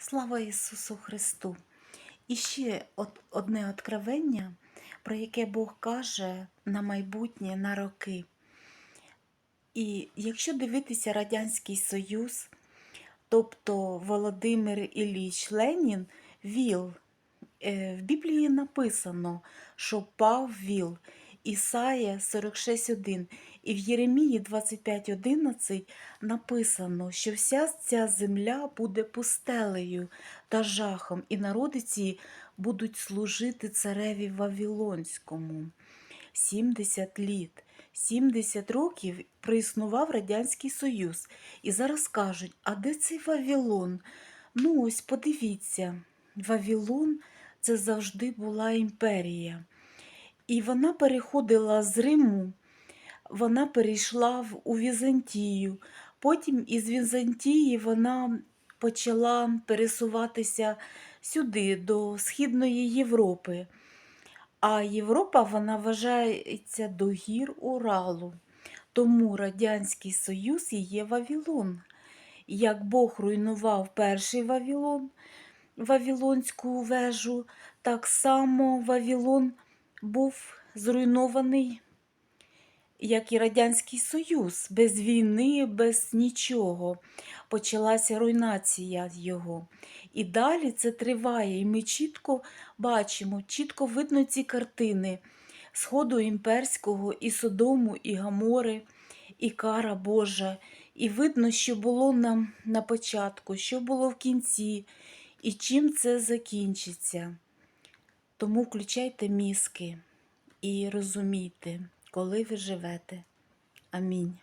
Слава Ісусу Христу! І ще одне откровення, про яке Бог каже на майбутнє, на роки. І якщо дивитися Радянський Союз, тобто Володимир Ілліч Ленін, ВІЛ, е, в Біблії написано, що пав ВІЛ. Ісая 46.1 і в Єремії 25.11 написано, що вся ця земля буде пустелею та жахом, і народи ці будуть служити цареві Вавилонському. 70 літ. 70 років проіснував Радянський Союз. І зараз кажуть, а де цей Вавилон? Ну ось подивіться, Вавилон це завжди була імперія. І вона переходила з Риму, вона перейшла в, у Візантію. Потім із Візантії вона почала пересуватися сюди, до Східної Європи. А Європа вона вважається до гір Уралу. Тому Радянський Союз є Вавилон. Як Бог руйнував перший Вавилон, Вавилонську вежу, так само Вавилон був зруйнований, як і Радянський Союз, без війни, без нічого. Почалася руйнація його. І далі це триває, і ми чітко бачимо, чітко видно ці картини Сходу імперського, і Содому, і Гамори, і кара Божа. І видно, що було нам на початку, що було в кінці, і чим це закінчиться. Тому включайте мізки і розумійте, коли ви живете. Амінь.